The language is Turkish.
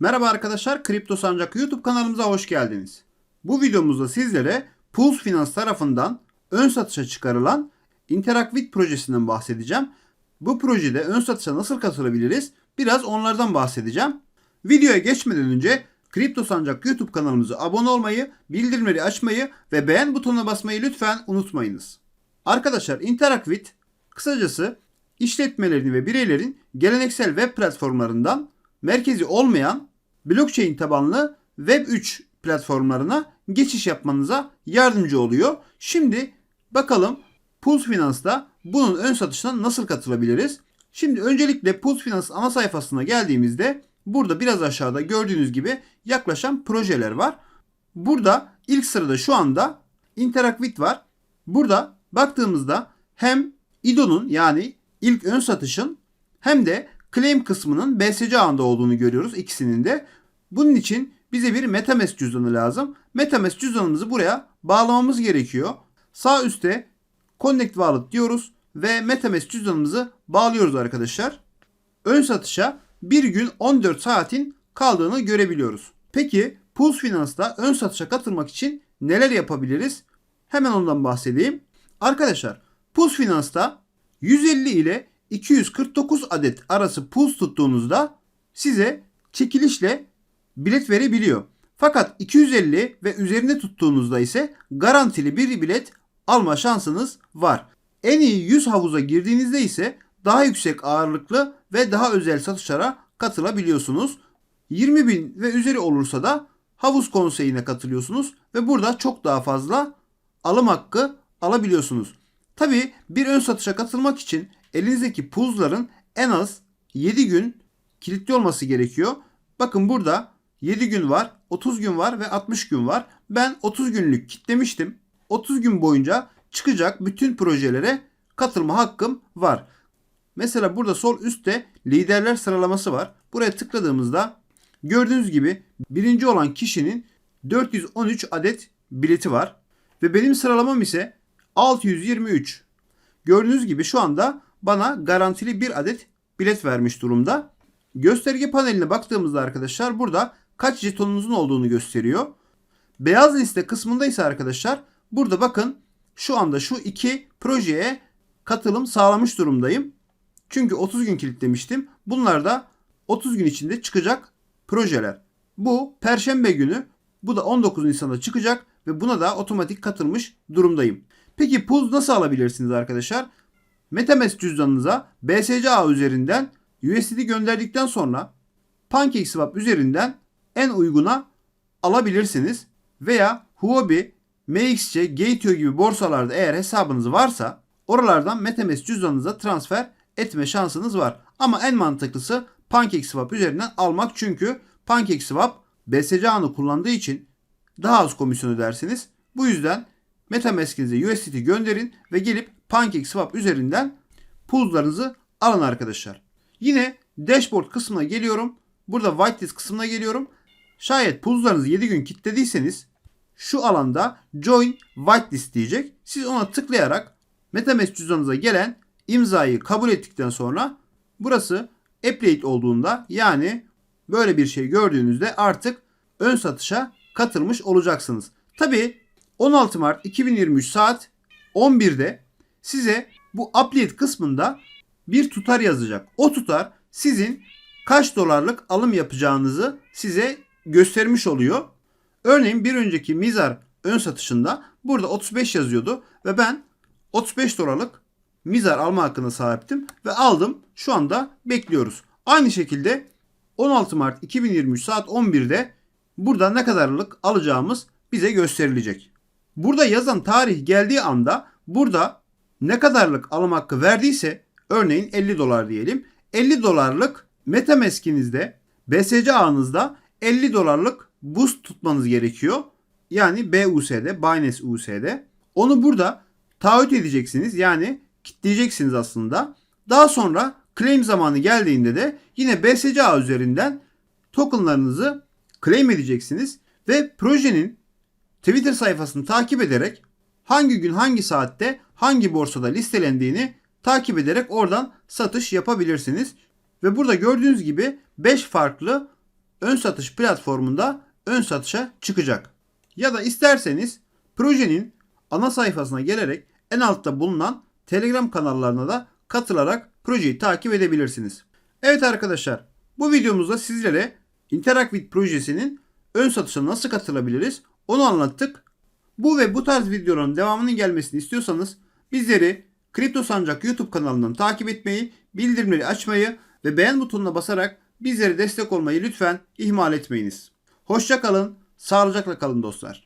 Merhaba arkadaşlar, Kripto Sancak YouTube kanalımıza hoş geldiniz. Bu videomuzda sizlere Pulse Finans tarafından ön satışa çıkarılan Interakvit projesinden bahsedeceğim. Bu projede ön satışa nasıl katılabiliriz? Biraz onlardan bahsedeceğim. Videoya geçmeden önce Kripto Sancak YouTube kanalımıza abone olmayı, bildirimleri açmayı ve beğen butonuna basmayı lütfen unutmayınız. Arkadaşlar Interakvit kısacası işletmelerin ve bireylerin geleneksel web platformlarından merkezi olmayan blockchain tabanlı Web3 platformlarına geçiş yapmanıza yardımcı oluyor. Şimdi bakalım Pulse Finance'da bunun ön satışına nasıl katılabiliriz? Şimdi öncelikle Pulse Finance ana sayfasına geldiğimizde burada biraz aşağıda gördüğünüz gibi yaklaşan projeler var. Burada ilk sırada şu anda Interakvit var. Burada baktığımızda hem İDO'nun yani ilk ön satışın hem de claim kısmının BSC ağında olduğunu görüyoruz ikisinin de. Bunun için bize bir MetaMask cüzdanı lazım. MetaMask cüzdanımızı buraya bağlamamız gerekiyor. Sağ üstte Connect Wallet diyoruz ve MetaMask cüzdanımızı bağlıyoruz arkadaşlar. Ön satışa bir gün 14 saatin kaldığını görebiliyoruz. Peki Pulse Finance'da ön satışa katılmak için neler yapabiliriz? Hemen ondan bahsedeyim. Arkadaşlar Pulse Finance'da 150 ile 249 adet arası puls tuttuğunuzda size çekilişle bilet verebiliyor. Fakat 250 ve üzerinde tuttuğunuzda ise garantili bir bilet alma şansınız var. En iyi 100 havuza girdiğinizde ise daha yüksek ağırlıklı ve daha özel satışlara katılabiliyorsunuz. 20 bin ve üzeri olursa da havuz konseyine katılıyorsunuz ve burada çok daha fazla alım hakkı alabiliyorsunuz. Tabi bir ön satışa katılmak için elinizdeki puzların en az 7 gün kilitli olması gerekiyor. Bakın burada 7 gün var, 30 gün var ve 60 gün var. Ben 30 günlük kitlemiştim. 30 gün boyunca çıkacak bütün projelere katılma hakkım var. Mesela burada sol üstte liderler sıralaması var. Buraya tıkladığımızda gördüğünüz gibi birinci olan kişinin 413 adet bileti var. Ve benim sıralamam ise 623. Gördüğünüz gibi şu anda bana garantili bir adet bilet vermiş durumda. Gösterge paneline baktığımızda arkadaşlar burada kaç jetonunuzun olduğunu gösteriyor. Beyaz liste kısmında ise arkadaşlar burada bakın şu anda şu iki projeye katılım sağlamış durumdayım. Çünkü 30 gün kilitlemiştim. Bunlar da 30 gün içinde çıkacak projeler. Bu perşembe günü bu da 19 Nisan'da çıkacak ve buna da otomatik katılmış durumdayım. Peki Pulse nasıl alabilirsiniz arkadaşlar? MetaMask cüzdanınıza BSC ağ üzerinden USDT gönderdikten sonra PancakeSwap üzerinden en uyguna alabilirsiniz. Veya Huobi, MXC, Gateo gibi borsalarda eğer hesabınız varsa oralardan MetaMask cüzdanınıza transfer etme şansınız var. Ama en mantıklısı PancakeSwap üzerinden almak çünkü PancakeSwap BSC ağını kullandığı için daha az komisyon ödersiniz. Bu yüzden MetaMask'inize USDT gönderin ve gelip PancakeSwap üzerinden pullarınızı alın arkadaşlar. Yine dashboard kısmına geliyorum. Burada whitelist kısmına geliyorum. Şayet pullarınızı 7 gün kilitlediyseniz şu alanda join whitelist diyecek. Siz ona tıklayarak MetaMask cüzdanınıza gelen imzayı kabul ettikten sonra burası update olduğunda yani böyle bir şey gördüğünüzde artık ön satışa katılmış olacaksınız. Tabi 16 Mart 2023 saat 11'de size bu update kısmında bir tutar yazacak. O tutar sizin kaç dolarlık alım yapacağınızı size göstermiş oluyor. Örneğin bir önceki Mizar ön satışında burada 35 yazıyordu ve ben 35 dolarlık Mizar alma hakkına sahiptim ve aldım. Şu anda bekliyoruz. Aynı şekilde 16 Mart 2023 saat 11'de burada ne kadarlık alacağımız bize gösterilecek. Burada yazan tarih geldiği anda burada ne kadarlık alım hakkı verdiyse örneğin 50 dolar diyelim. 50 dolarlık Metamask'inizde BSC ağınızda 50 dolarlık boost tutmanız gerekiyor. Yani BUS'de, Binance US'de. Onu burada taahhüt edeceksiniz. Yani kitleyeceksiniz aslında. Daha sonra claim zamanı geldiğinde de yine BSC ağı üzerinden tokenlarınızı claim edeceksiniz ve projenin Twitter sayfasını takip ederek hangi gün hangi saatte hangi borsada listelendiğini takip ederek oradan satış yapabilirsiniz. Ve burada gördüğünüz gibi 5 farklı ön satış platformunda ön satışa çıkacak. Ya da isterseniz projenin ana sayfasına gelerek en altta bulunan Telegram kanallarına da katılarak projeyi takip edebilirsiniz. Evet arkadaşlar bu videomuzda sizlere Interact projesinin ön satışa nasıl katılabiliriz onu anlattık. Bu ve bu tarz videoların devamının gelmesini istiyorsanız bizleri Kripto Sancak YouTube kanalından takip etmeyi, bildirimleri açmayı ve beğen butonuna basarak bizlere destek olmayı lütfen ihmal etmeyiniz. Hoşça kalın, sağlıcakla kalın dostlar.